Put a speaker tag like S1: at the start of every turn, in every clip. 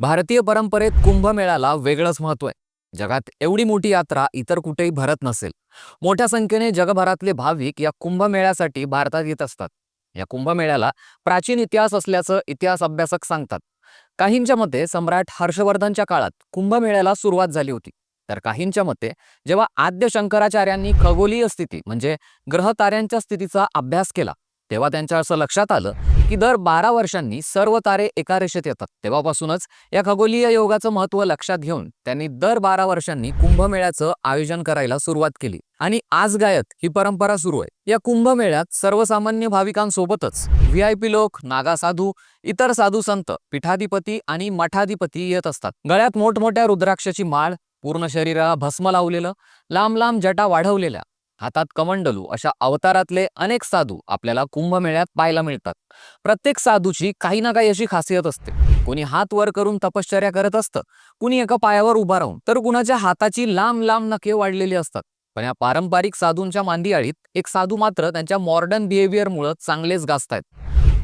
S1: भारतीय परंपरेत कुंभमेळ्याला वेगळंच महत्त्व आहे. जगात एवढी मोठी यात्रा इतर कुठेही भरत नसेल. मोठ्या संख्येने जगभरातले भाविक या कुंभमेळ्यासाठी भारतात येत असतात. या कुंभमेळ्याला प्राचीन इतिहास असल्याचं इतिहास अभ्यासक सांगतात. काहींच्या मते सम्राट हर्षवर्धनच्या काळात कुंभमेळ्याला सुरुवात झाली होती. तर काहींच्या मते जेव्हा आद्य शंकराचार्यांनी खगोलीय स्थिती म्हणजे ग्रह ताऱ्यांच्या स्थितीचा अभ्यास केला तेव्हा त्यांच्या असं लक्षात आलं की दर बारा वर्षांनी सर्व तारे एका रेषेत येतात. तेव्हापासूनच या खगोलीय योगाचं महत्त्व लक्षात घेऊन त्यांनी दर बारा वर्षांनी कुंभमेळ्याचं आयोजन करायला सुरुवात केली. आणि आज गायत ही परंपरा सुरू आहे. या कुंभमेळ्यात सर्वसामान्य भाविकांसोबतच व्ही आय पी लोक नागा साधू इतर साधू संत पीठाधिपती आणि मठाधिपती येत असतात. गळ्यात मोठमोठ्या रुद्राक्षाची माळ पूर्ण शरीराला भस्म लावलेलं लांब लांब जटा वाढवलेल्या हातात कमंडलू अशा अवतारातले अनेक साधू आपल्याला कुंभमेळ्यात पाहायला मिळतात. प्रत्येक साधूची काही ना काही अशी खासियत असते. कोणी हात वर करून तपश्चर्या करत असतं कुणी एका पायावर उभा राहून तर कुणाच्या हाताची लांब लांब नखे वाढलेली असतात. पण या पारंपरिक साधूंच्या मांदियाळीत एक साधू मात्र त्यांच्या मॉडर्न बिहेवियरमुळं चांगलेच गाजतायत.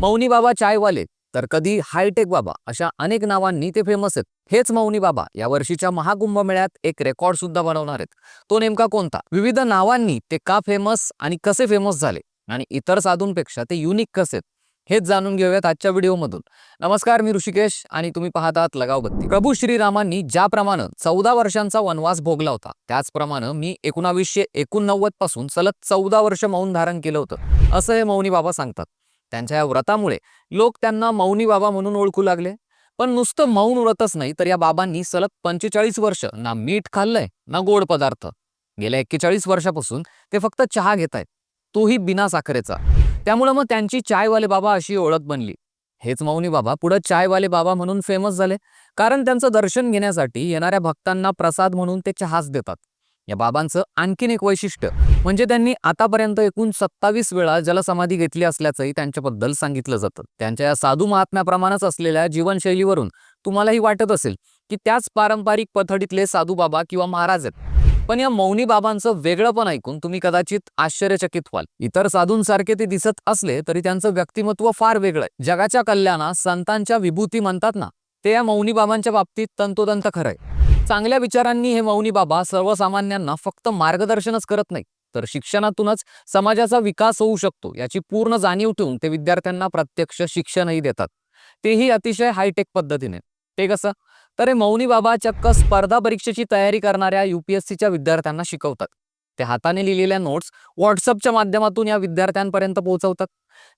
S1: मौनी बाबा चायवाले तर कधी हायटेक बाबा अशा अनेक नावांनी ते फेमस आहेत. हेच मौनी बाबा या वर्षीच्या महाकुंभ मेळ्यात एक रेकॉर्ड सुद्धा बनवणार आहेत. तो नेमका कोणता? विविध नावांनी ते का फेमस आणि कसे फेमस झाले? आणि इतर साधूंपेक्षा ते युनिक कसे आहेत? हेच जाणून घेऊयात आजच्या व्हिडिओमधून नमस्कार मी ऋषिकेश आणि तुम्ही पाहतात लगाव बत्ती प्रभू श्रीरामांनी ज्याप्रमाणे चौदा वर्षांचा वनवास भोगला होता त्याचप्रमाणे मी एकोणावीसशे एकोणनव्वदपासून सलग चौदा वर्ष मौन धारण केलं होतं. असं हे मौनी बाबा सांगतात. त्यांच्या या व्रतामुळे. लोक त्यांना मौनी बाबा म्हणून ओळखू लागले. पण नुसतं मौन व्रतच नाही तर या बाबांनी सलग पंचेचाळीस वर्ष ना मीठ खाल्लंय ना गोड पदार्थ. गेल्या एक्केचाळीस वर्षापासून ते फक्त चहा घेत आहेत तोही बिना साखरेचा. त्यामुळं मग त्यांची चायवाले बाबा अशी ओळख बनली. हेच मौनी बाबा पुढे चायवाले बाबा म्हणून फेमस झाले. कारण त्यांचं दर्शन घेण्यासाठी येणाऱ्या भक्तांना प्रसाद म्हणून ते चहाच देतात. या बाबांचं आणखीन एक वैशिष्ट्य म्हणजे त्यांनी आतापर्यंत एकूण सत्तावीस वेळा जलसमाधी घेतली असल्याचंही त्यांच्याबद्दल सांगितलं जातं. त्यांच्या या साधू महात्म्याप्रमाणेच असलेल्या जीवनशैलीवरून तुम्हालाही वाटत असेल की त्याच पारंपरिक पथडीतले साधू बाबा किंवा महाराज आहेत. पण या मौनी बाबांचं वेगळं पण ऐकून तुम्ही कदाचित आश्चर्यचकित व्हाल. इतर साधूंसारखे ते दिसत असले तरी त्यांचं व्यक्तिमत्व फार वेगळं आहे. जगाच्या कल्याणा संतांच्या विभूती म्हणतात ना ते या मौनी बाबांच्या बाबतीत तंतोतंत खरंय चांगल्या विचारांनी हे मौनी बाबा सर्वसामान्यांना फक्त मार्गदर्शनच करत नाही तर शिक्षणातूनच समाजाचा विकास होऊ शकतो याची पूर्ण जाणीव ठेवून ते विद्यार्थ्यांना प्रत्यक्ष शिक्षणही देतात. तेही अतिशय हायटेक पद्धतीने. ते कसं? तर हे मौनी बाबा चक्क स्पर्धा परीक्षेची तयारी करणाऱ्या युपीएससीच्या विद्यार्थ्यांना शिकवतात. ते हाताने लिहिलेल्या नोट्स व्हॉट्सअपच्या माध्यमातून या विद्यार्थ्यांपर्यंत पोहोचवतात.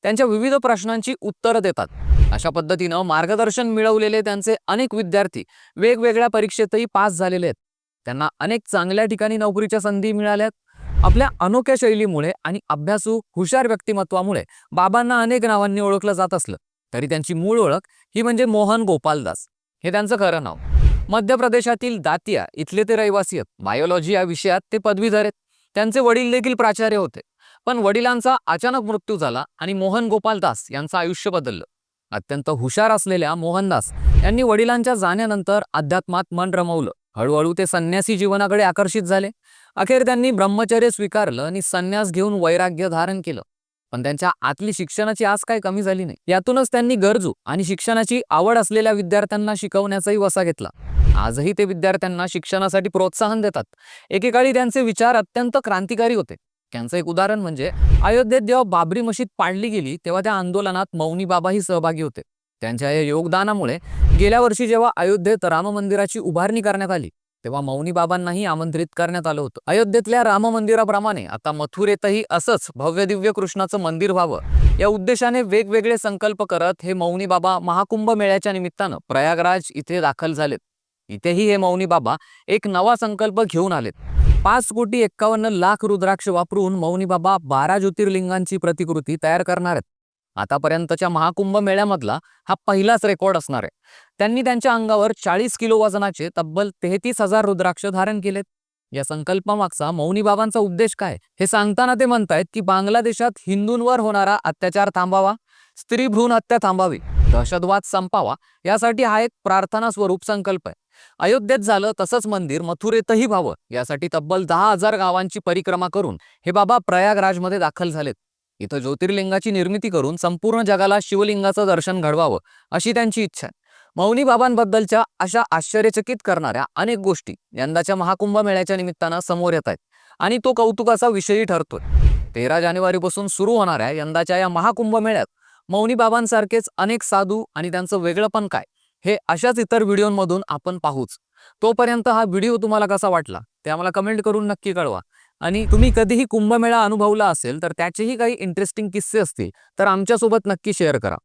S1: त्यांच्या विविध प्रश्नांची उत्तरं देतात. अशा पद्धतीनं मार्गदर्शन मिळवलेले त्यांचे अनेक विद्यार्थी वेगवेगळ्या परीक्षेतही पास झालेले आहेत. त्यांना अनेक चांगल्या ठिकाणी नोकरीच्या संधी मिळाल्यात आपल्या अनोख्या शैलीमुळे आणि अभ्यासू हुशार व्यक्तिमत्वामुळे बाबांना अनेक नावांनी ओळखलं जात असलं तरी त्यांची मूळ ओळख ही म्हणजे मोहन गोपालदास. हे त्यांचं खरं नाव. मध्य प्रदेशातील दातिया इथले ते रहिवासी आहेत. बायोलॉजी या विषयात ते पदवीधर आहेत. त्यांचे वडील देखील प्राचार्य होते. पण वडिलांचा अचानक मृत्यू झाला आणि मोहन गोपाल दास यांचं आयुष्य बदललं. अत्यंत हुशार असलेल्या मोहनदास यांनी वडिलांच्या जाण्यानंतर अध्यात्मात मन रमवलं. हळूहळू ते संन्यासी जीवनाकडे आकर्षित झाले. अखेर त्यांनी ब्रह्मचर्य स्वीकारलं आणि संन्यास घेऊन वैराग्य धारण केलं. पण त्यांच्या आतली शिक्षणाची आस काय कमी झाली नाही. यातूनच त्यांनी गरजू आणि शिक्षणाची आवड असलेल्या विद्यार्थ्यांना शिकवण्याचाही वसा घेतला. आजही ते विद्यार्थ्यांना शिक्षणासाठी प्रोत्साहन देतात. एकेकाळी त्यांचे विचार अत्यंत क्रांतिकारी होते. त्यांचं एक उदाहरण म्हणजे अयोध्येत जेव्हा बाबरी मशीद पाडली गेली तेव्हा त्या आंदोलनात मौनी बाबाही सहभागी होते. त्यांच्या या योगदानामुळे गेल्या वर्षी जेव्हा अयोध्येत राम मंदिराची उभारणी करण्यात आली तेव्हा मौनी बाबांनाही आमंत्रित करण्यात आलं होतं. अयोध्येतल्या राम मंदिराप्रमाणे आता मथुरेतही असंच भव्य दिव्य कृष्णाचं मंदिर व्हावं या उद्देशाने वेगवेगळे संकल्प करत हे मौनी बाबा महाकुंभ मेळ्याच्या निमित्तानं प्रयागराज इथे दाखल झालेत. इथेही हे मौनी बाबा एक नवा संकल्प घेऊन आलेत. पाच कोटी एक्कावन्न लाख रुद्राक्ष वापरून मौनी बाबा बारा ज्योतिर्लिंगांची प्रतिकृती तयार करणार आहेत. आतापर्यंतच्या महाकुंभ मेळ्यामधला हा पहिलाच रेकॉर्ड असणार आहे. त्यांनी त्यांच्या अंगावर चाळीस किलो वजनाचे तब्बल तेहतीस हजार रुद्राक्ष धारण केलेत. या संकल्पामागचा मौनी बाबांचा उद्देश काय हे सांगताना ते म्हणतायत की बांगलादेशात हिंदूंवर होणारा अत्याचार थांबावा स्त्री भ्रूण हत्या थांबावी दहशतवाद संपावा यासाठी हा एक प्रार्थना स्वरूप संकल्प आहे. अयोध्येत झालं तसंच मंदिर मथुरेतही व्हावं यासाठी तब्बल दहा हजार गावांची परिक्रमा करून हे बाबा प्रयागराजमध्ये दाखल झालेत. इथं ज्योतिर्लिंगाची निर्मिती करून संपूर्ण जगाला शिवलिंगाचं दर्शन घडवावं अशी त्यांची इच्छा आहे. मौनी बाबांबद्दलच्या अशा आश्चर्यचकित करणाऱ्या अनेक गोष्टी यंदाच्या महाकुंभ मेळ्याच्या निमित्तानं समोर येत आहेत आणि तो कौतुकाचा विषयही ठरतोय. तेरा जानेवारीपासून सुरू होणाऱ्या यंदाच्या या महाकुंभ मेळ्यात मौनी बाबांसारखेच अनेक साधू आणि त्यांचं वेगळंपण काय? हे अशाच इतर व्हिडिओंमधून आपण पाहूच. तोपर्यंत हा व्हिडिओ तुम्हाला कसा वाटला ते आम्हाला कमेंट करून नक्की कळवा. आणि तुम्ही कधीही कुंभमेळा अनुभवला असेल तर त्याचेही काही इंटरेस्टिंग किस्से असतील तर आमच्यासोबत नक्की शेअर करा.